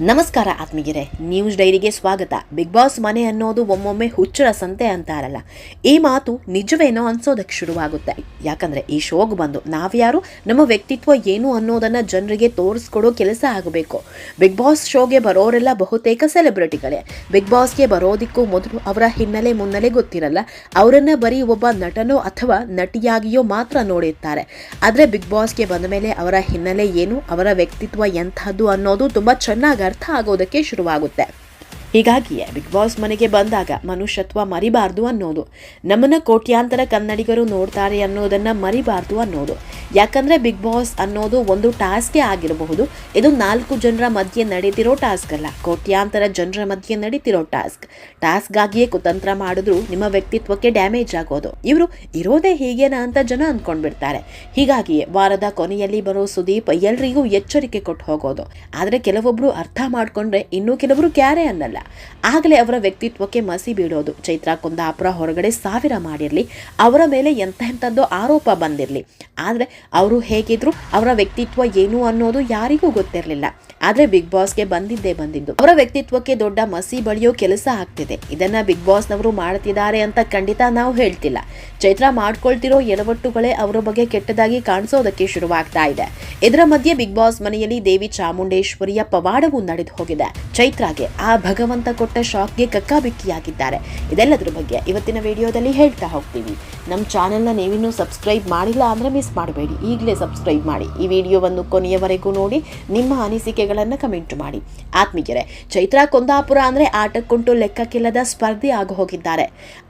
ನಮಸ್ಕಾರ ಆತ್ಮೀಗೆರೆ ನ್ಯೂಸ್ ಡೈರಿಗೆ ಸ್ವಾಗತ. ಬಿಗ್ ಬಾಸ್ ಮನೆ ಅನ್ನೋದು ಒಮ್ಮೊಮ್ಮೆ ಹುಚ್ಚರ ಸಂತೆ ಅಂತಾರಲ್ಲ. ಈ ಮಾತು ನಿಜವೇನೋ ಅನ್ಸೋದಕ್ಕೆ ಶುರುವಾಗುತ್ತೆ. ಯಾಕಂದ್ರೆ ಈ ಶೋಗೆ ಬಂದು ನಾವ್ಯಾರು, ನಮ್ಮ ವ್ಯಕ್ತಿತ್ವ ಏನು ಅನ್ನೋದನ್ನ ಜನರಿಗೆ ತೋರಿಸ್ಕೊಡೋ ಕೆಲಸ ಆಗಬೇಕು. ಬಿಗ್ ಬಾಸ್ ಶೋಗೆ ಬರೋರೆಲ್ಲ ಬಹುತೇಕ ಸೆಲೆಬ್ರಿಟಿಗಳೇ. ಬಿಗ್ ಬಾಸ್ಗೆ ಬರೋದಿಕ್ಕೂ ಮೊದಲು ಅವರ ಹಿನ್ನೆಲೆ ಮುನ್ನೆಲೆ ಗೊತ್ತಿರಲ್ಲ. ಅವರನ್ನ ಬರೀ ಒಬ್ಬ ನಟನೋ ಅಥವಾ ನಟಿಯಾಗಿಯೋ ಮಾತ್ರ ನೋಡಿರ್ತಾರೆ. ಆದ್ರೆ ಬಿಗ್ ಬಾಸ್ಗೆ ಬಂದ ಮೇಲೆ ಅವರ ಹಿನ್ನೆಲೆ ಏನು, ಅವರ ವ್ಯಕ್ತಿತ್ವ ಎಂಥದ್ದು ಅನ್ನೋದು ತುಂಬಾ ಚೆನ್ನಾಗಿ ಅರ್ಥ ಆಗೋದಕ್ಕೆ ಶುರುವಾಗುತ್ತೆ. ಹೀಗಾಗಿಯೇ ಬಿಗ್ ಬಾಸ್ ಮನೆಗೆ ಬಂದಾಗ ಮನುಷ್ಯತ್ವ ಮರಿಬಾರ್ದು ಅನ್ನೋದು. ನಮ್ಮನ್ನು ಕೋಟ್ಯಾಂತರ ಕನ್ನಡಿಗರು ನೋಡ್ತಾರೆ ಅನ್ನೋದನ್ನ ಮರಿಬಾರ್ದು ಅನ್ನೋದು. ಯಾಕಂದ್ರೆ ಬಿಗ್ ಬಾಸ್ ಅನ್ನೋದು ಒಂದು ಟಾಸ್ಕೇ ಆಗಿರಬಹುದು. ಇದು ನಾಲ್ಕು ಜನರ ಮಧ್ಯೆ ನಡೀತಿರೋ ಟಾಸ್ಕ್ ಅಲ್ಲ. ಕೋಟ್ಯಾಂತರ ಜನರ ಮಧ್ಯೆ ನಡೀತಿರೋ ಟಾಸ್ಕ್. ಟಾಸ್ಕ್ಗಾಗಿಯೇ ಕುತಂತ್ರ ಮಾಡಿದ್ರು ನಿಮ್ಮ ವ್ಯಕ್ತಿತ್ವಕ್ಕೆ ಡ್ಯಾಮೇಜ್ ಆಗೋದು. ಇವರು ಇರೋದೇ ಹೀಗೇನಾ ಅಂತ ಜನ ಅಂದ್ಕೊಂಡ್ಬಿಡ್ತಾರೆ ಹೀಗಾಗಿಯೇ ವಾರದ ಕೊನೆಯಲ್ಲಿ ಬರೋ ಸುದೀಪ್ ಎಲ್ರಿಗೂ ಎಚ್ಚರಿಕೆ ಕೊಟ್ಟು ಹೋಗೋದು. ಆದರೆ ಕೆಲವೊಬ್ರು ಅರ್ಥ ಮಾಡ್ಕೊಂಡ್ರೆ ಇನ್ನೂ ಕೆಲವರು ಕ್ಯಾರೆ ಅನ್ನಲ್ಲ. ಆಗಲೇ ಅವರ ವ್ಯಕ್ತಿತ್ವಕ್ಕೆ ಮಸಿ ಬೀಳೋದು. ಚೈತ್ರಾ ಕುಂದಾಪುರ ಹೊರಗಡೆ ಸಾವಿರ ಮಾಡಿರಲಿ, ಅವರ ಮೇಲೆ ಎಂಥ ಎಂಥದ್ದೋ ಆರೋಪ ಬಂದಿರಲಿ. ಆದರೆ ಅವರು ಹೇಗಿದ್ರು, ಅವರ ವ್ಯಕ್ತಿತ್ವ ಏನು ಅನ್ನೋದು ಯಾರಿಗೂ ಗೊತ್ತಿರಲಿಲ್ಲ. ಆದರೆ ಬಿಗ್ ಬಾಸ್ಗೆ ಬಂದಿದ್ದೇ ಬಂದಿದ್ದು. ಅವರ ವ್ಯಕ್ತಿತ್ವಕ್ಕೆ ದೊಡ್ಡ ಮಸಿ ಬಳಿಯೋ ಕೆಲಸ ಆಗ್ತಿದೆ. ಇದನ್ನ ಬಿಗ್ ಬಾಸ್ನವರು ಮಾಡ್ತಿದ್ದಾರೆ ಅಂತ ಖಂಡಿತ ನಾವು ಹೇಳ್ತಿಲ್ಲ. ಚೈತ್ರ ಮಾಡ್ಕೊಳ್ತಿರೋ ಎಡವಟ್ಟುಗಳೇ ಅವರ ಬಗ್ಗೆ ಕೆಟ್ಟದಾಗಿ ಕಾಣಿಸೋದಕ್ಕೆ ಶುರುವಾಗ್ತಾ ಇದೆ. ಇದರ ಮಧ್ಯೆ ಬಿಗ್ ಬಾಸ್ ಮನೆಯಲ್ಲಿ ದೇವಿ ಚಾಮುಂಡೇಶ್ವರಿಯ ಪವಾಡವು ನಡೆದು ಹೋಗಿದೆ. ಚೈತ್ರಾಗೆ ಆ ಭಗವಂತ ಕೊಟ್ಟ ಶಾಕ್ಗೆ ಕಕ್ಕಾಬಿಕ್ಕಿಯಾಗಿದ್ದಾರೆ. ಇದೆಲ್ಲದರ ಬಗ್ಗೆ ಇವತ್ತಿನ ವಿಡಿಯೋದಲ್ಲಿ ಹೇಳ್ತಾ ಹೋಗ್ತೀವಿ. ನಮ್ಮ ಚಾನೆಲ್ನ ನೀವಿನ್ನೂ ಸಬ್ಸ್ಕ್ರೈಬ್ ಮಾಡಿಲ್ಲ ಅಂದರೆ ಮಿಸ್ ಮಾಡಬೇಡಿ. ಈಗಲೇ ಸಬ್ಸ್ಕ್ರೈಬ್ ಮಾಡಿ. ಈ ವಿಡಿಯೋವನ್ನು ಕೊನೆಯವರೆಗೂ ನೋಡಿ, ನಿಮ್ಮ ಅನಿಸಿಕೆಗಳನ್ನು ಕಮೆಂಟ್ ಮಾಡಿ. ಆತ್ಮೀಯರೇ, ಚೈತ್ರಾ ಕುಂದಾಪುರ ಅಂದರೆ ಆಟಕ್ಕುಂಟು ಲೆಕ್ಕಕ್ಕಿಲ್ಲದ ಸ್ಪರ್ಧೆ ಆಗಿ ಹೋಗಿದ್ದಾರೆ.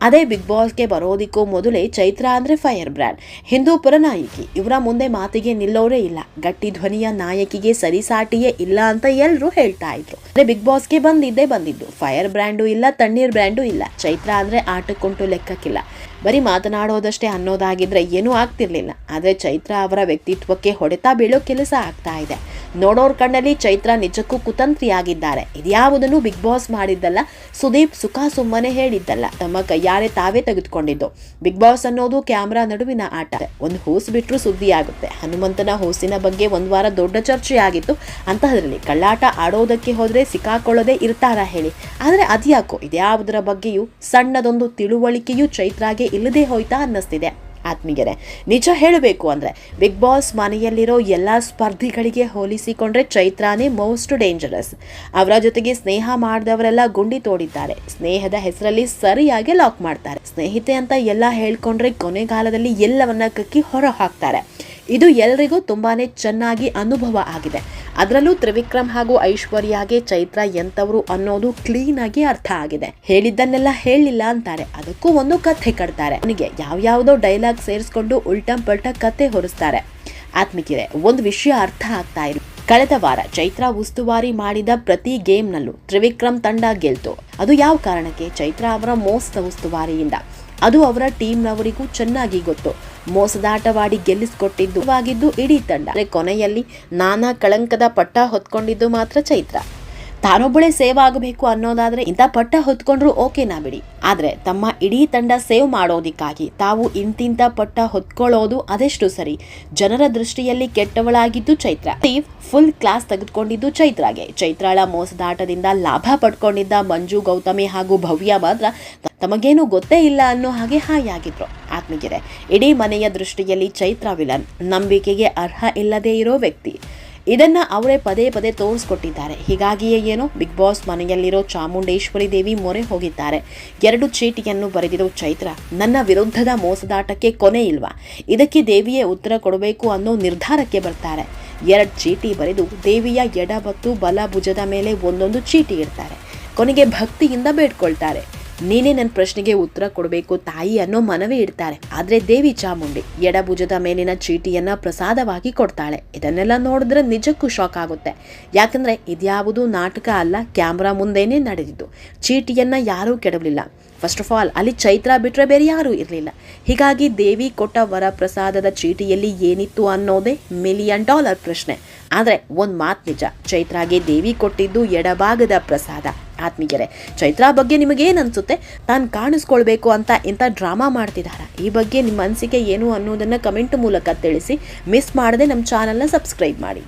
ಅದೇ ಬಿಗ್ ಬಾಸ್ಗೆ ಬರೋದಿಕ್ಕೂ ಮೊದಲೇ ಚೈತ್ರಾ ಅಂದರೆ ಫೈರ್ ಬ್ರ್ಯಾಂಡ್. ಹಿಂದೂಪುರ ನಾಯಕಿ ಇವರ ಮುಂದೆ ಮಾತಿಗೆ ನಿಲ್ಲೋರೇ ಇಲ್ಲ. ಗಟ್ಟಿ ಧ್ವನಿಯ ನಾಯಕಿಗೆ ಸರಿಸಾಟಿಯೇ ಇಲ್ಲ ಅಂತ ಎಲ್ಲರೂ ಹೇಳ್ತಾ ಇದ್ರು. ಬಿಗ್ ಬಾಸ್ಗೆ ಬಂದಿದ್ದೇ ಬಂದಿದ್ದು ಫೈರ್ ಬ್ರ್ಯಾಂಡು ಇಲ್ಲ ತಣ್ಣೀರ್ ಬ್ರ್ಯಾಂಡು ಇಲ್ಲ. ಚೈತ್ರ ಅಂದ್ರೆ ಆಟಕ್ಕೊಂಟು ಲೆಕ್ಕಕ್ಕಿಲ್ಲ. ಬರೀ ಮಾತನಾಡೋದಷ್ಟೇ ಅನ್ನೋದಾಗಿದ್ರೆ ಏನೂ ಆಗ್ತಿರ್ಲಿಲ್ಲ. ಆದರೆ ಚೈತ್ರ ಅವರ ವ್ಯಕ್ತಿತ್ವಕ್ಕೆ ಹೊಡೆತ ಬೀಳೋ ಕೆಲಸ ಆಗ್ತಾ ಇದೆ. ನೋಡೋರ್ ಕಣ್ಣಲ್ಲಿ ಚೈತ್ರ ನಿಜಕ್ಕೂ ಕುತಂತ್ರಿಯಾಗಿದ್ದಾರೆ. ಇದ್ಯಾವುದನ್ನು ಬಿಗ್ ಬಾಸ್ ಮಾಡಿದ್ದಲ್ಲ, ಸುದೀಪ್ ಸುಖ ಸುಮ್ಮನೆ ಹೇಳಿದ್ದಲ್ಲ. ತಮ್ಮ ಕೈಯಾರೆ ತಾವೇ ತೆಗೆದುಕೊಂಡಿದ್ದು. ಬಿಗ್ ಬಾಸ್ ಅನ್ನೋದು ಕ್ಯಾಮ್ರಾ ನಡುವಿನ ಆಟ. ಒಂದು ಹೂಸ್ ಬಿಟ್ಟರು ಸುದ್ದಿ ಆಗುತ್ತೆ ಹನುಮಂತನ ಹೂಸಿನ ಬಗ್ಗೆ ಒಂದು ವಾರ ದೊಡ್ಡ ಚರ್ಚೆ ಆಗಿತ್ತು ಅಂತಹದ್ರಲ್ಲಿ ಕಳ್ಳಾಟ ಆಡೋದಕ್ಕೆ ಹೋದರೆ ಸಿಕ್ಕಾಕೊಳ್ಳೋದೆ ಇರ್ತಾರ ಹೇಳಿ. ಆದರೆ ಅದ್ಯಾಕೋ? ಇದ್ಯಾವುದರ ಬಗ್ಗೆಯೂ ಸಣ್ಣದೊಂದು ತಿಳುವಳಿಕೆಯೂ ಚೈತ್ರಾಗೆ ಇಲ್ಲದೆ ಹೋಯ್ತಾ ಅನ್ನಿಸ್ತಿದೆ. ಆತ್ಮೀಯರೆ, ನಿಜ ಹೇಳಬೇಕು ಅಂದರೆ ಬಿಗ್ ಬಾಸ್ ಮನೆಯಲ್ಲಿರೋ ಎಲ್ಲ ಸ್ಪರ್ಧಿಗಳಿಗೆ ಹೋಲಿಸಿಕೊಂಡ್ರೆ ಚೈತ್ರಾನೇ ಮೋಸ್ಟ್ ಡೇಂಜರಸ್ ಅವರ ಜೊತೆಗೆ ಸ್ನೇಹ ಮಾಡಿದವರೆಲ್ಲ ಗುಂಡಿ ತೋಡಿದ್ದಾರೆ. ಸ್ನೇಹದ ಹೆಸರಲ್ಲಿ ಸರಿಯಾಗಿ ಲಾಕ್ ಮಾಡ್ತಾರೆ. ಸ್ನೇಹಿತೆ ಅಂತ ಎಲ್ಲ ಹೇಳ್ಕೊಂಡ್ರೆ ಕೊನೆಗಾಲದಲ್ಲಿ ಎಲ್ಲವನ್ನ ಕಕ್ಕಿ ಹೊರ ಹಾಕ್ತಾರೆ ಇದು ಎಲ್ರಿಗೂ ತುಂಬಾ ಚೆನ್ನಾಗಿ ಅನುಭವ ಆಗಿದೆ. ಅದರಲ್ಲೂ ತ್ರಿವಿಕ್ರಮ್ ಹಾಗೂ ಐಶ್ವರ್ಯಾಗೆ ಚೈತ್ರ ಎಂತವರು ಅನ್ನೋದು ಕ್ಲೀನ್ ಆಗಿ ಅರ್ಥ ಆಗಿದೆ. ಹೇಳಿದ್ದನ್ನೆಲ್ಲ ಹೇಳಿಲ್ಲ ಅಂತಾರೆ. ಅದಕ್ಕೂ ಒಂದು ಕಥೆ ಕಟ್ತಾರೆ. ಅವನಿಗೆ ಯಾವ್ಯಾವುದೋ ಡೈಲಾಗ್ ಸೇರಿಸ್ಕೊಂಡು ಉಲ್ಟಂ ಪಲ್ಟ ಕತೆ ಹೊರಿಸ್ತಾರೆ. ಆತ್ಮಿಕಿದೆ ಒಂದು ವಿಷಯ ಅರ್ಥ ಆಗ್ತಾ ಇಲ್ಲ ಕಳೆದ ವಾರ ಚೈತ್ರ ಉಸ್ತುವಾರಿ ಮಾಡಿದ ಪ್ರತಿ ಗೇಮ್ನಲ್ಲೂ ತ್ರಿವಿಕ್ರಮ್ ತಂಡ ಗೆಲ್ತು. ಅದು ಯಾವ ಕಾರಣಕ್ಕೆ? ಚೈತ್ರ ಅವರ ಮೋಸ್ತ ಉಸ್ತುವಾರಿಯಿಂದ. ಅದು ಅವರ ಟೀಮ್ನವರಿಗೂ ಚೆನ್ನಾಗಿ ಗೊತ್ತು. ಮೋಸದಾಟವಾಡಿ ಗೆಲ್ಲಿಸಿಕೊಟ್ಟಿದ್ದು ಇಡೀ ತಂಡ. ಕೊನೆಯಲ್ಲಿ ನಾನಾ ಕಳಂಕದ ಪಟ್ಟ ಹೊತ್ಕೊಂಡಿದ್ದು ಮಾತ್ರ ಚೈತ್ರ. ತಾನೊಬ್ಬಳೇ ಸೇವ್ ಆಗಬೇಕು ಅನ್ನೋದಾದ್ರೆ ಇಂಥ ಪಟ್ಟ ಹೊತ್ಕೊಂಡ್ರು ಓಕೆನಾ ಬಿಡಿ. ಆದ್ರೆ ತಮ್ಮ ಇಡೀ ತಂಡ ಸೇವ್ ಮಾಡೋದಿಕ್ಕಾಗಿ ತಾವು ಇಂತಿಂತ ಪಟ್ಟ ಹೊತ್ಕೊಳ್ಳೋದು ಅದೆಷ್ಟು ಸರಿ? ಜನರ ದೃಷ್ಟಿಯಲ್ಲಿ ಕೆಟ್ಟವಳಾಗಿದ್ದು ಚೈತ್ರ. ಫುಲ್ ಕ್ಲಾಸ್ ತೆಗೆದುಕೊಂಡಿದ್ದು ಚೈತ್ರಾಗೆ. ಚೈತ್ರಾಳ ಮೋಸದಾಟದಿಂದ ಲಾಭ ಪಡ್ಕೊಂಡಿದ್ದ ಮಂಜು, ಗೌತಮಿ ಹಾಗೂ ಭವ್ಯ ಮಾತ್ರ ತಮಗೇನು ಗೊತ್ತೇ ಇಲ್ಲ ಅನ್ನೋ ಹಾಗೆ ಹಾಯಾಗಿದ್ರು. ಆತ್ಮಗೆರೆ ಇಡೀ ಮನೆಯ ದೃಷ್ಟಿಯಲ್ಲಿ ಚೈತ್ರ ವಿಲನ್. ನಂಬಿಕೆಗೆ ಅರ್ಹ ಇಲ್ಲದೇ ಇರೋ ವ್ಯಕ್ತಿ. ಇದನ್ನ ಅವರೇ ಪದೇ ಪದೇ ತೋರಿಸ್ಕೊಟ್ಟಿದ್ದಾರೆ. ಹೀಗಾಗಿಯೇ ಏನು? ಬಿಗ್ ಬಾಸ್ ಮನೆಯಲ್ಲಿರೋ ಚಾಮುಂಡೇಶ್ವರಿ ದೇವಿ ಮೊರೆ ಹೋಗಿದ್ದಾರೆ. ಎರಡು ಚೀಟಿಯನ್ನು ಬರೆದಿರೋ ಚೈತ್ರ, ನನ್ನ ವಿರುದ್ಧದ ಮೋಸದಾಟಕ್ಕೆ ಕೊನೆ ಇಲ್ವಾ? ಇದಕ್ಕೆ ದೇವಿಯೇ ಉತ್ತರ ಕೊಡಬೇಕು ಅನ್ನೋ ನಿರ್ಧಾರಕ್ಕೆ ಬರ್ತಾರೆ. ಎರಡು ಚೀಟಿ ಬರೆದು ದೇವಿಯ ಎಡ ಮತ್ತು ಬಲ ಭುಜದ ಮೇಲೆ ಒಂದೊಂದು ಚೀಟಿ ಇಡ್ತಾರೆ. ಕೊನೆಗೆ ಭಕ್ತಿಯಿಂದ ಬೇಡ್ಕೊಳ್ತಾರೆ. ನೀನೇ ನನ್ನ ಪ್ರಶ್ನೆಗೆ ಉತ್ತರ ಕೊಡಬೇಕು ತಾಯಿ ಅನ್ನೋ ಮನವಿ ಇಡ್ತಾರೆ. ಆದ್ರೆ ದೇವಿ ಚಾಮುಂಡಿ ಎಡಭುಜದ ಮೇಲಿನ ಚೀಟಿಯನ್ನ ಪ್ರಸಾದವಾಗಿ ಕೊಡ್ತಾಳೆ. ಇದನ್ನೆಲ್ಲ ನೋಡಿದ್ರೆ ನಿಜಕ್ಕೂ ಶಾಕ್ ಆಗುತ್ತೆ. ಯಾಕಂದ್ರೆ ಇದ್ಯಾವುದು ನಾಟಕ ಅಲ್ಲ ಕ್ಯಾಮ್ರಾ ಮುಂದೆನೇ ನಡೆದಿದ್ದು. ಚೀಟಿಯನ್ನ ಯಾರೂ ಕೆಡವಲಿಲ್ಲ. ಫಸ್ಟ್ ಆಫ್ ಆಲ್ ಅಲ್ಲಿ ಚೈತ್ರ ಬಿಟ್ಟರೆ ಬೇರೆ ಯಾರೂ ಇರಲಿಲ್ಲ. ಹೀಗಾಗಿ ದೇವಿ ಕೊಟ್ಟ ವರ ಪ್ರಸಾದದ ಚೀಟಿಯಲ್ಲಿ ಏನಿತ್ತು ಅನ್ನೋದೇ ಮಿಲಿಯನ್ ಡಾಲರ್ ಪ್ರಶ್ನೆ. ಆದರೆ ಒಂದು ಮಾತು ನಿಜ, ಚೈತ್ರಾಗೆ ದೇವಿ ಕೊಟ್ಟಿದ್ದು ಎಡಭಾಗದ ಪ್ರಸಾದ. ಆತ್ಮೀಯರೇ, ಚೈತ್ರಾ ಬಗ್ಗೆ ನಿಮಗೇನು ಅನ್ಸುತ್ತೆ ತಾನು ಕಾಣಿಸ್ಕೊಳ್ಬೇಕು ಅಂತ ಇಂಥ ಡ್ರಾಮಾ ಮಾಡ್ತಿದ್ದಾರ? ಈ ಬಗ್ಗೆ ನಿಮ್ಮ ಅನಿಸಿಕೆ ಏನು ಅನ್ನೋದನ್ನು ಕಮೆಂಟ್ ಮೂಲಕ ತಿಳಿಸಿ. ಮಿಸ್ ಮಾಡದೆ ನಮ್ಮ ಚಾನಲ್ನ ಸಬ್ಸ್ಕ್ರೈಬ್ ಮಾಡಿ.